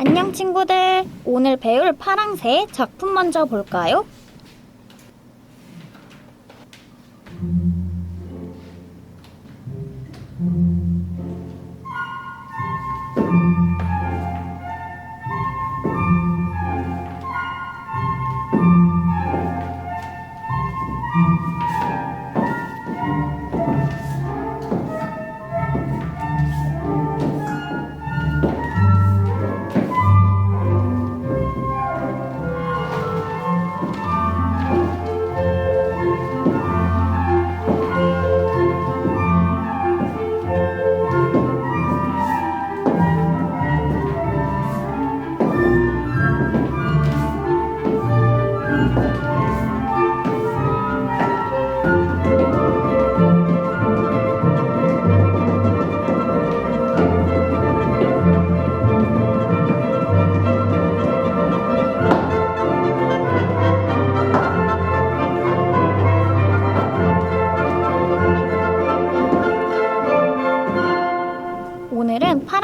안녕 친구들. 오늘 배울 파랑새 작품 먼저 볼까요?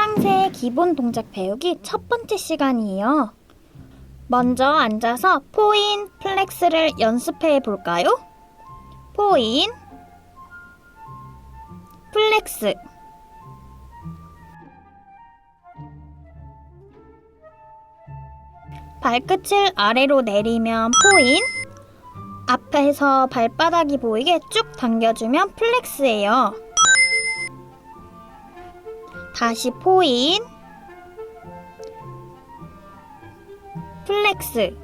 파랑새의 기본 동작 배우기 첫 번째 시간이에요. 먼저 앉아서 포인, 플렉스를 연습해 볼까요? 포인, 플렉스. 발끝을 아래로 내리면 포인, 앞에서 발바닥이 보이게 쭉 당겨주면 플렉스예요. 다시 포인. 플렉스.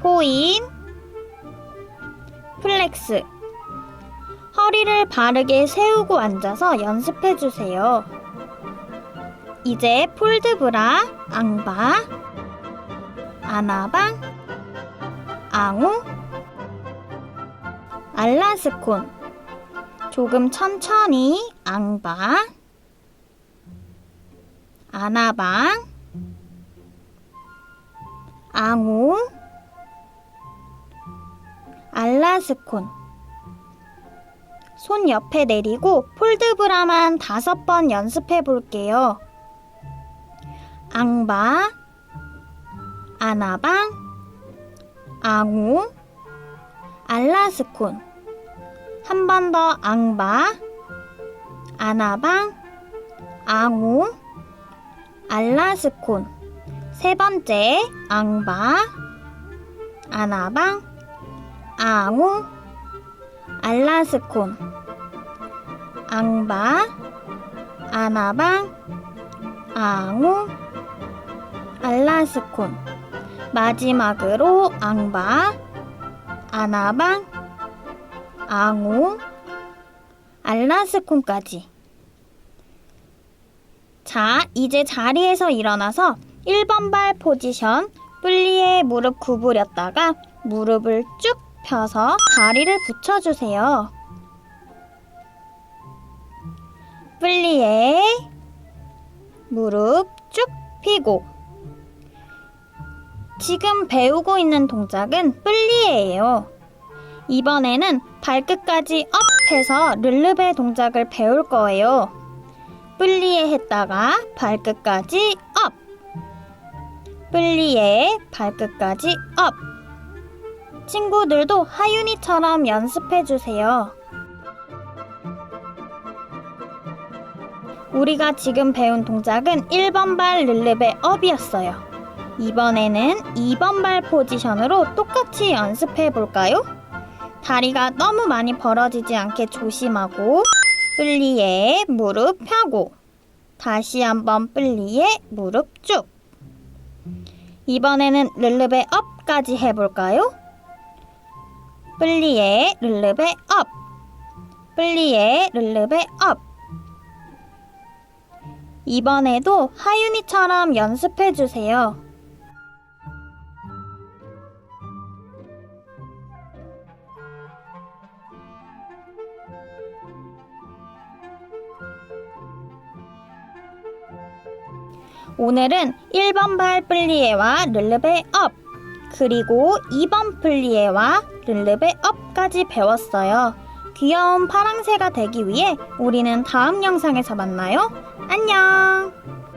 포인. 플렉스. 허리를 바르게 세우고 앉아서 연습해 주세요. 이제 폴드브라, 앙바, 아나방, 앙우, 알라스콘 조금 천천히. 앙방, 아나방, 앙우, 알라스콘. 손 옆에 내리고 폴드브라만 다섯 번 연습해 볼게요. 앙바, 아나방, 앙우, 알라스콘. 한 번 더 앙바, 아나방, 앙우, 알라스콘. 세 번째 앙바, 아나방, 앙우, 알라스콘. 앙바, 아나방, 앙우, 알라스콘. 마지막으로 앙바, 아나방, 앙우, 알라스콘까지. 자, 이제 자리에서 일어나서 1번 발 포지션, 플리에 무릎 구부렸다가 무릎을 쭉 펴서 다리를 붙여주세요. 플리에 무릎 쭉 펴고 지금 배우고 있는 동작은 플리에예요. 이번에는 발끝까지 업 해서 르르베 동작을 배울 거예요. 플리에 했다가 발끝까지 업. 플리에 발끝까지 업. 친구들도 하윤이처럼 연습해 주세요. 우리가 지금 배운 동작은 1번 발 르르베 업이었어요. 이번에는 2번 발 포지션으로 똑같이 연습해 볼까요? 다리가 너무 많이 벌어지지 않게 조심하고 플리에 무릎 펴고 다시 한번 플리에 무릎 쭉 이번에는 르르베 업까지 해볼까요? 플리에 르르베 업 플리에 르르베 업 이번에도 하윤이처럼 연습해 주세요. 오늘은 1번 발 플리에와 르르베 업, 그리고 2번 플리에와 르르베 업까지 배웠어요. 귀여운 파랑새가 되기 위해 우리는 다음 영상에서 만나요. 안녕!